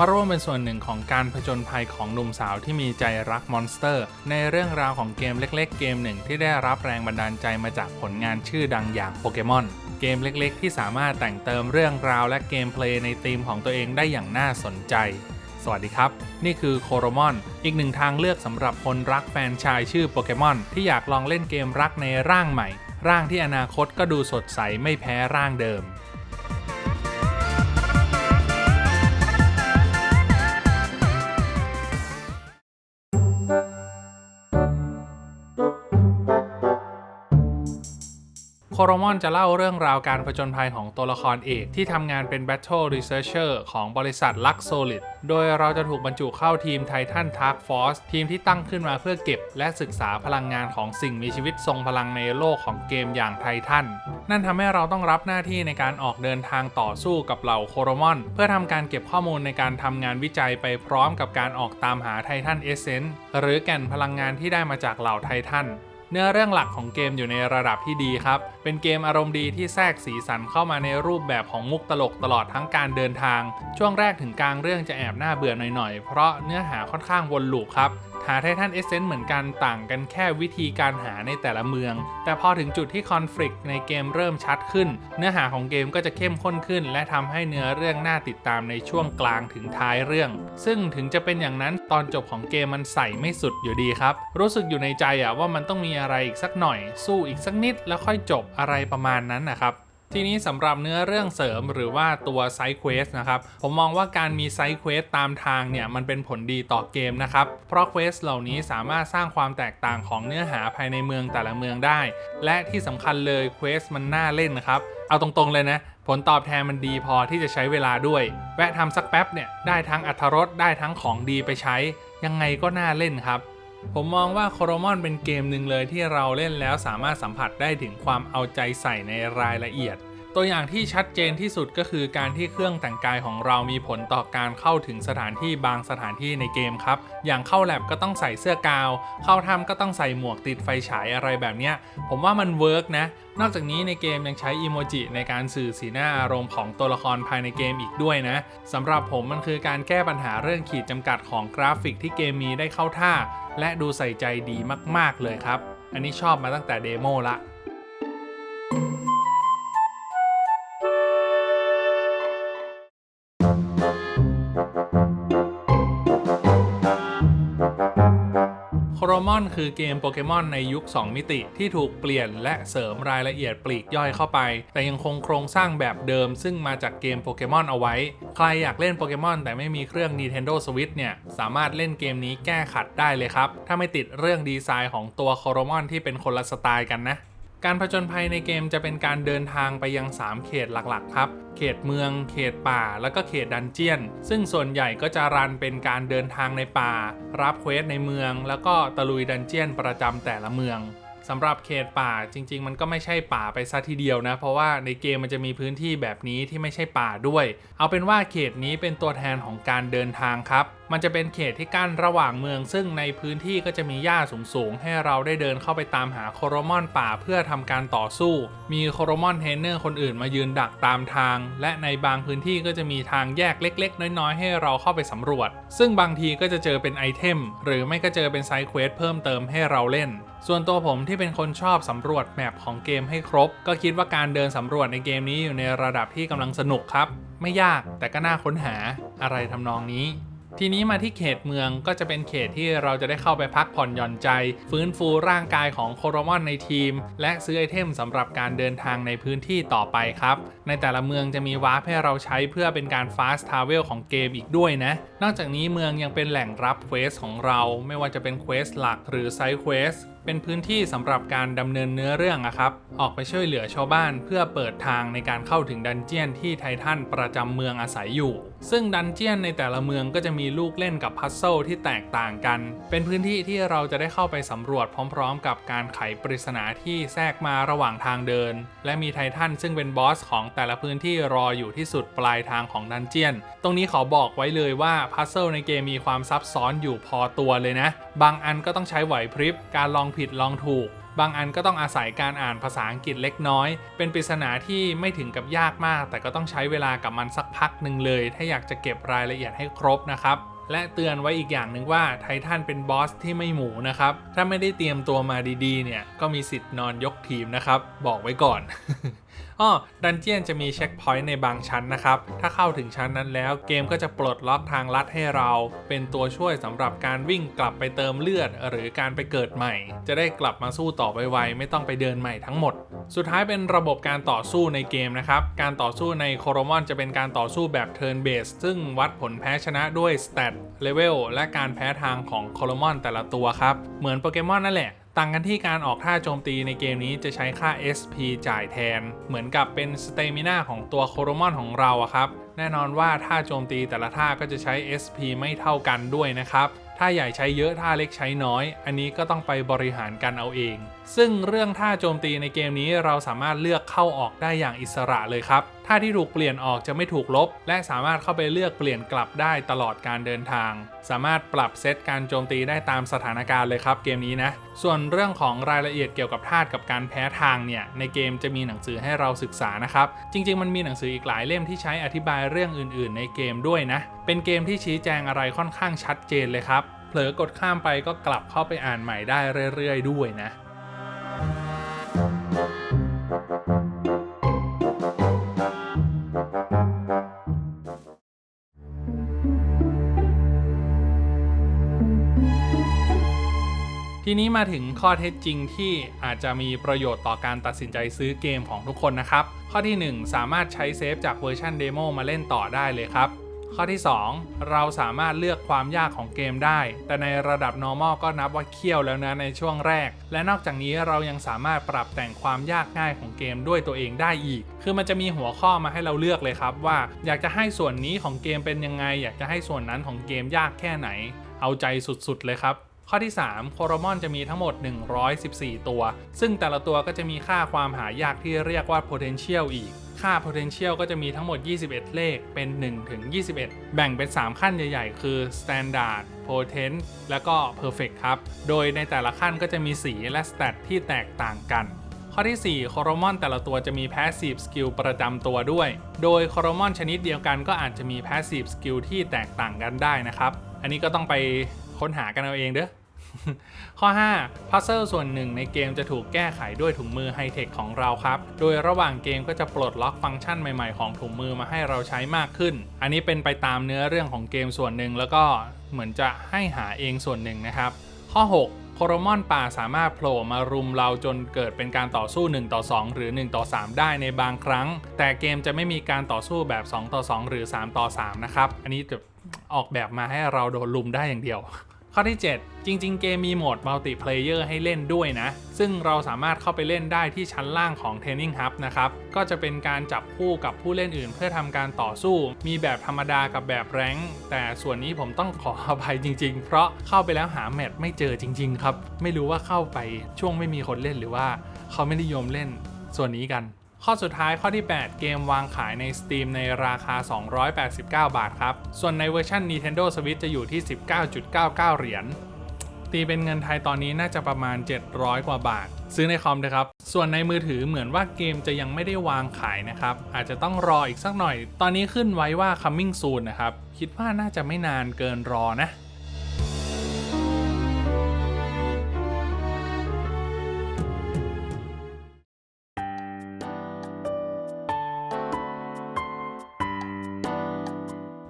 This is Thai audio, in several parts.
มาร่วมเป็นส่วนหนึ่งของการผจญภัยของหนุ่มสาวที่มีใจรักมอนสเตอร์ ในเรื่องราวของเกมเล็กๆ เกมหนึ่งที่ได้รับแรงบันดาลใจมาจากผลงานชื่อดังอย่างโปเกมอนเกมเล็กๆ ที่สามารถแต่งเติมเรื่องราวและเกมเพลย์ในธีมของตัวเองได้อย่างน่าสนใจ สวัสดีครับ นี่คือโคโรมอน อีกหนึ่งทางเลือกสำหรับคนรักแฟนชายชื่อโปเกมอนที่อยากลองเล่นเกมรักในร่างใหม่ ร่างที่อนาคตก็ดูสดใสไม่แพ้ร่างเดิม โคโรมอนจะเล่าเรื่องราวการผจญภัยของตัวละครเอกที่ทำงานเป็น Battle Researcher ของบริษัท Lux Solid โดยเราจะถูกบรรจุเข้าทีม Titan Task Force ทีมที่ตั้งขึ้นมาเพื่อเก็บ และศึกษาพลังงานของสิ่งมีชีวิตทรงพลังในโลกของเกมอย่างไททันนั่นทำให้เราต้องรับหน้าที่ในการออกเดินทางต่อสู้กับเหล่าโคโรมอน เพื่อทำการเก็บข้อมูลในการทำงานวิจัยไปพร้อมกับการออกตามหาไททันเอเซนต์หรือแก่นพลังงานที่ได้มาจากเหล่าไททัน เนื้อเรื่องหลักของเกมอยู่ในระดับที่ดีครับ เป็นเกมอารมณ์ดีที่แทรกสีสันเข้ามาในรูปแบบของมุกตลกตลอดทั้งการเดินทาง ช่วงแรกถึงกลางเรื่องจะแอบน่าเบื่อหน่อยๆ เพราะเนื้อหาค่อนข้างวนลูปครับ หาไททันเอเซนต์เหมือนกันต่างกันแค่วิธีการหาในแต่ละเมือง แต่พอถึงจุดที่คอน FLICT ในเกมเริ่มชัดขึ้น เนื้อหาของเกมก็จะเข้มข้นขึ้น และทำให้เนื้อเรื่องน่าติดตามในช่วงกลางถึงท้ายเรื่อง ซึ่งถึงจะเป็นอย่างนั้นตอนจบของเกมมันใส่ไม่สุดอยู่ดีครับ รู้สึกอยู่ในใจอะว่ามันต้องมีอะไรอีกสักหน่อย สู้อีกสักนิดแล้วค่อยจบอะไรประมาณนั้นนะครับ ทีนี้สำหรับเนื้อเรื่องเสริมหรือว่าตัวไซเควสนะครับ ผมมองว่าการมีไซเควสตามทางเนี่ย มันเป็นผลดีต่อเกมนะครับ เพราะเควสเหล่านี้สามารถสร้างความแตกต่างของเนื้อหาภายในเมืองแต่ละเมืองได้ และที่สำคัญเลยเควสมันน่าเล่นนะครับ เอาตรงๆเลยนะ ผลตอบแทนมันดีพอที่จะใช้เวลาด้วย แวะทำสักแป๊บเนี่ยได้ทั้งอัธรสได้ทั้งของดีไปใช้ ยังไงก็น่าเล่นครับ ผมมองว่าโคโรมอนเป็นเกมหนึ่งเลยที่เราเล่นแล้วสามารถสัมผัสได้ถึงความเอาใจใส่ในรายละเอียด ตัวอย่างที่ชัดเจนที่สุดก็คือการที่เครื่องแต่งกายของเรามีผลต่อการเข้าถึงสถานที่บางสถานที่ในเกมครับ อย่างเข้าแลบก็ต้องใส่เสื้อกาว เข้าถ้ำก็ต้องใส่หมวกติดไฟฉายอะไรแบบเนี้ย ผมว่ามันเวิร์กนะ นอกจากนี้ในเกมยังใช้อีโมจิในการสื่อสีหน้าอารมณ์ของตัวละครภายในเกมอีกด้วยนะสำหรับผมมันคือการแก้ปัญหาเรื่องขีดจำกัดของกราฟิกที่เกมมีได้เข้าท่า และดูใส่ใจดีมาก ๆเลยครับ อันนี้ชอบมาตั้งแต่เดโมละ มอนคือเกมโปเกมอนในยุค 2 มิติที่ถูกเปลี่ยนและเสริมรายละเอียดปลีกย่อยเข้าไป แต่ยังคงโครงสร้างแบบเดิม ซึ่งมาจากเกมโปเกมอนเอาไว้ ใครอยากเล่นโปเกมอนแต่ไม่มีเครื่อง Nintendo Switch เนี่ย สามารถเล่นเกมนี้แก้ขัดได้เลยครับ ถ้าไม่ติดเรื่องดีไซน์ของตัวโคโรมอนที่เป็นคนละสไตล์กันนะ การผจญภัยในเกมจะเป็นการเดินทางไปยัง 3 เขตหลักๆ ครับ เขตเมือง เขตป่า แล้วก็เขตดันเจียน ซึ่งส่วนใหญ่ก็จะรันเป็นการเดินทางในป่า รับเควสในเมือง แล้วก็ตะลุยดันเจียนประจำแต่ละเมือง สำหรับเขตป่าจริง ๆ มันก็ไม่ใช่ป่าไปซะทีเดียวนะ เพราะว่าในเกมมันจะมีพื้นที่แบบนี้ที่ไม่ใช่ป่าด้วย เอาเป็นว่าเขตนี้เป็นตัวแทนของการเดินทางครับ มันจะเป็นเขตที่กั้นระหว่างเมือง ซึ่งในพื้นที่ก็จะมีหญ้าสูงๆ ให้เราได้เดินเข้าไปตามหาโคโรมอนป่าเพื่อทำการต่อสู้ มีโคโรมอนเทรนเนอร์คนอื่นมายืนดักตามทาง และในบางพื้นที่ก็จะมีทางแยกเล็ก ๆ น้อยๆ ให้เราเข้าไปสำรวจ ซึ่งบางทีก็จะเจอเป็นไอเทมหรือไม่ก็เจอเป็นไซด์เควสเพิ่มเติมให้เราเล่น ส่วนตัวผมที่เป็นคนชอบสำรวจแมปของเกมให้ครบ ก็คิดว่าการเดินสำรวจในเกมนี้อยู่ในระดับที่กำลังสนุกครับ ไม่ยากแต่ก็น่าค้นหาอะไรทำนองนี้ ทีนี้มาที่เขตเมืองก็จะเป็นเขตที่เราจะได้เข้าไปพักผ่อนหย่อนใจ ฟื้นฟูร่างกายของโคโรมอนในทีม และซื้อไอเทมสำหรับการเดินทางในพื้นที่ต่อไปครับ ในแต่ละเมืองจะมีวาร์ปให้เราใช้เพื่อเป็นการฟาสต์ทราเวลของเกมอีกด้วยนะ นอกจากนี้เมืองยังเป็นแหล่งรับเควสของเรา ไม่ว่าจะเป็นเควสหลักหรือไซด์เควสเป็นพื้นที่สำหรับการดำเนินเนื้อเรื่องอะครับ ออกไปช่วยเหลือชาวบ้านเพื่อเปิดทางในการเข้าถึงดันเจียนที่ไททันประจำเมืองอาศัยอยู่ซึ่งดันเจียนในแต่ละเมืองก็จะมีลูกเล่นกับพัซเซิลที่แตกต่างกัน เป็นพื้นที่ที่เราจะได้เข้าไปสำรวจพร้อมๆ กับการไขปริศนาที่แทรกมาระหว่างทางเดิน และมีไททันซึ่งเป็นบอสของแต่ละพื้นที่รออยู่ที่สุดปลายทางของดันเจียน ตรงนี้ขอบอกไว้เลยว่าพัซเซิลในเกมมีความซับซ้อนอยู่พอตัวเลยนะ บางอันก็ต้องใช้ไหวพริบ การลองผิดลองถูก บางอันก็ต้องอาศัยการอ่านภาษาอังกฤษเล็กน้อย เป็นปริศนาที่ไม่ถึงกับยากมาก แต่ก็ต้องใช้เวลากับมันสักพักหนึ่งเลย ถ้าอยากจะเก็บรายละเอียดให้ครบนะครับและเตือนไว้อีกอย่างหนึ่งว่าไททันเป็นบอสที่ไม่หมูนะครับ ถ้าไม่ได้เตรียมตัวมาดีๆ เนี่ย ก็มีสิทธิ์นอนยกทีมนะครับ บอกไว้ก่อน อ้อดันเจียนจะมีเช็คพอยต์ในบางชั้นนะครับ ถ้าเข้าถึงชั้นนั้นแล้วเกมก็จะปลดล็อกทางลัดให้เรา เป็นตัวช่วยสำหรับการวิ่งกลับไปเติมเลือด หรือการไปเกิดใหม่ จะได้กลับมาสู้ต่อไวๆไม่ต้องไปเดินใหม่ทั้งหมด สุดท้ายเป็นระบบการต่อสู้ในเกมนะครับ การต่อสู้ในโคโรมอนจะเป็นการต่อสู้แบบ Turn Based ซึ่งวัดผลแพ้ชนะด้วย Stat Level และการแพ้ทางของโคโรมอนแต่ละตัวครับ เหมือนโปเกมอนนั่นแหละ ต่างกันที่การออกท่าโจมตีในเกมนี้จะใช้ค่า SP จ่ายแทน เหมือนกับเป็นสเตมินาของตัวโคโรมอนของเราอะครับแน่นอนว่าท่าโจมตีแต่ละท่าก็จะใช้ SP ไม่เท่ากันด้วยนะครับท่าใหญ่ใช้เยอะท่าเล็กใช้น้อย อันนี้ก็ต้องไปบริหารกันเอาเอง ซึ่งเรื่องท่าโจมตีในเกมนี้เราสามารถเลือกเข้าออกได้อย่างอิสระเลยครับ ท่าที่ถูกเปลี่ยนออกจะไม่ถูกลบ และสามารถเข้าไปเลือกเปลี่ยนกลับได้ตลอดการเดินทาง สามารถปรับเซตการโจมตีได้ตามสถานการณ์เลยครับเกมนี้นะ ส่วนเรื่องของรายละเอียดเกี่ยวกับธาตุกับการแพ้ทางเนี่ย ในเกมจะมีหนังสือให้เราศึกษานะครับ จริง ๆ มันมีหนังสืออีกหลายเล่มที่ใช้อธิบายเรื่องอื่น ๆ ในเกมด้วยนะ เป็นเกมที่ชี้แจงอะไรค่อนข้างชัดเจนเลยครับ เผลอกดข้ามไปก็กลับเข้าไปอ่านใหม่ได้เรื่อย ๆ ด้วยนะ ทีนี้มาถึงข้อเท็จจริงที่อาจจะมีประโยชน์ต่อการตัดสินใจซื้อเกมของทุกคนนะครับ ข้อที่ 1 สามารถใช้เซฟจากเวอร์ชันเดโมมาเล่นต่อได้เลยครับ ข้อที่ 2 เราสามารถเลือกความยากของเกมได้ แต่ในระดับ normal ก็นับว่าเคี่ยวแล้วนะในช่วงแรก และนอกจากนี้เรายังสามารถปรับแต่งความยากง่ายของเกมด้วยตัวเองได้อีก คือมันจะมีหัวข้อมาให้เราเลือกเลยครับว่า อยากจะให้ส่วนนี้ของเกมเป็นยังไง อยากจะให้ส่วนนั้นของเกมยากแค่ไหน เอาใจสุดๆเลยครับ ข้อที่ 3 โคโรมอนจะมีทั้งหมด 114 ตัว ซึ่งแต่ละตัวก็จะมีค่าความหายากที่เรียกว่า potential อีก ค่า potential ก็จะมีทั้งหมด 21 เลข เป็น 1 ถึง 21 แบ่งเป็น 3 ขั้นใหญ่ ๆ คือ standard potent แล้วก็ perfect ครับ โดยในแต่ละขั้นก็จะมีสีและ stat ที่แตกต่างกันข้อที่ 4 โคโรมอนแต่ละตัวจะมี passive skill ประจำตัวด้วย โดยโคโรมอนชนิดเดียวกันก็อาจจะมี passive skill ที่แตกต่างกันได้นะครับ อันนี้ก็ต้องไป ค้นหากันเอาเองเด้อข้อ 5 พัซเซิลส่วนหนึ่งในเกมจะถูกแก้ไขด้วยถุงมือไฮเทคของเราครับ โดยระหว่างเกมก็จะปลดล็อกฟังก์ชันใหม่ๆของถุงมือมาให้เราใช้มากขึ้น อันนี้เป็นไปตามเนื้อเรื่องของเกมส่วนหนึ่งแล้วก็เหมือนจะให้หาเองส่วนหนึ่งนะครับ ข้อ 6 โคโรมอนป่าสามารถโผล่มารุมเราจนเกิดเป็นการต่อสู้ 1 ต่อ 2 หรือ 1 ต่อ 3 ได้ในบางครั้ง แต่เกมจะไม่มีการต่อสู้แบบ 2 ต่อ 2 หรือ 3 ต่อ 3 นะครับ อันนี้จะออกแบบมาให้เราโดนลุมได้อย่างเดียว ข้อที่ 7 จริง ๆ เกมมีโหมดมัลติเพลเยอร์ให้เล่นด้วยนะ ซึ่งเราสามารถเข้าไปเล่นได้ที่ชั้นล่างของ Training Hub นะครับ ก็จะเป็นการจับคู่กับผู้เล่นอื่น เพื่อทำการต่อสู้ มีแบบธรรมดากับแบบแรงแต่ส่วนนี้ผมต้องขออภัยจริง ๆ เพราะเข้าไปแล้วหาแมทไม่เจอจริง ๆ ครับ ไม่รู้ว่าเข้าไปช่วงไม่มีคนเล่นหรือว่า เขาไม่นิยมเล่นส่วนนี้กัน ข้อสุดท้ายข้อที่ 8 เกมวางขายใน Steam ในราคา 289 บาทครับ ส่วนในเวอร์ชัน Nintendo Switch จะอยู่ที่ 19.99 เหรียญ ตีเป็นเงินไทยตอนนี้น่าจะประมาณ 700 กว่าบาท ซื้อในคอมนะครับ ส่วนในมือถือเหมือนว่าเกมจะยังไม่ได้วางขายนะครับ อาจจะต้องรออีกสักหน่อย ตอนนี้ขึ้นไว้ว่า coming soon นะครับ คิดว่าน่าจะไม่นานเกินรอนะ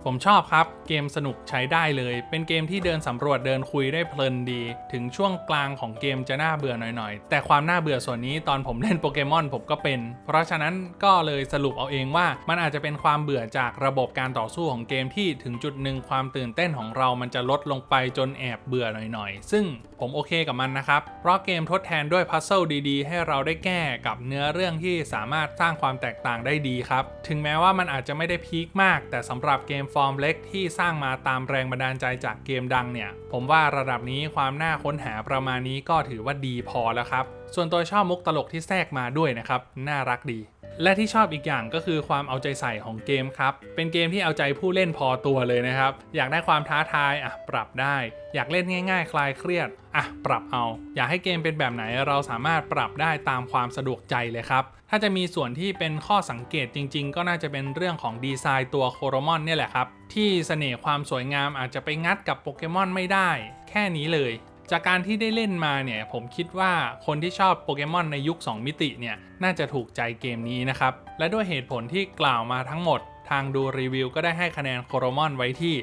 ผมชอบครับ เกมสนุกใช้ได้เลย เป็นเกมที่เดินสำรวจเดินคุยได้เพลินดี ถึงช่วงกลางของเกมจะน่าเบื่อหน่อยๆ แต่ความน่าเบื่อส่วนนี้ตอนผมเล่นโปเกมอนผมก็เป็น เพราะฉะนั้นก็เลยสรุปเอาเองว่ามันอาจจะเป็นความเบื่อจากระบบการต่อสู้ของเกมที่ถึงจุดหนึ่งความตื่นเต้นของเรามันจะลดลงไปจนแอบเบื่อหน่อยๆ ซึ่งผมโอเคกับมันนะครับ เพราะเกมทดแทนด้วยพัซเซิลดีๆ ให้เราได้แก้กับเนื้อเรื่องที่สามารถสร้างความแตกต่างได้ดีครับ ถึงแม้ว่ามันอาจจะไม่ได้พีคมาก แต่สำหรับเกมฟอร์มเล็กที่สร้างมาตามแรงบันดาลใจจากเกมดังเนี่ย ผมว่าระดับนี้ความน่าค้นหาประมาณนี้ก็ถือว่าดีพอแล้วครับ ส่วนตัวชอบมุกตลกที่แทรกมาด้วยนะครับ น่ารักดี และที่ชอบอีกอย่างก็คือความเอาใจใส่ของเกมครับ เป็นเกมที่เอาใจผู้เล่นพอตัวเลยนะครับ อยากได้ความท้าทายอะปรับได้ อยากเล่นง่าย ๆ คลายเครียดอะปรับเอา อยากให้เกมเป็นแบบไหนเราสามารถปรับได้ตามความสะดวกใจเลยครับ ถ้าจะมีส่วนที่เป็นข้อสังเกตจริง ๆ ก็น่าจะเป็นเรื่องของดีไซน์ตัวโคโรมอนเนี่ยแหละครับ ที่เสน่ห์ความสวยงามอาจจะไปงัดกับโปเกมอนไม่ได้ แค่นี้เลย จากการที่ได้เล่นมาเนี่ยผมคิดว่าคนที่ชอบโปเกมอนในยุค 2 มิติเนี่ยน่าจะถูกใจเกมนี้นะครับ และด้วยเหตุผลที่กล่าวมาทั้งหมด ทางดูรีวิวก็ได้ให้คะแนนโคโรมอนไว้ที่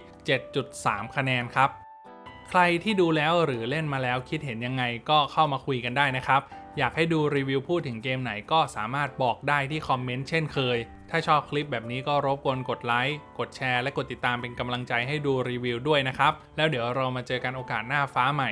7.3 คะแนนครับ ใครที่ดูแล้วหรือเล่นมาแล้วคิดเห็นยังไงก็เข้ามาคุยกันได้นะครับ อยากให้ดูรีวิวพูดถึงเกมไหนก็สามารถบอกได้ที่คอมเมนต์เช่นเคย ถ้าชอบคลิปแบบนี้ก็รบกวนกดไลค์กดแชร์และกดติดตามเป็นกำลังใจให้ดูรีวิวด้วยนะครับแล้วเดี๋ยวเรามาเจอกันโอกาสหน้าฟ้าใหม่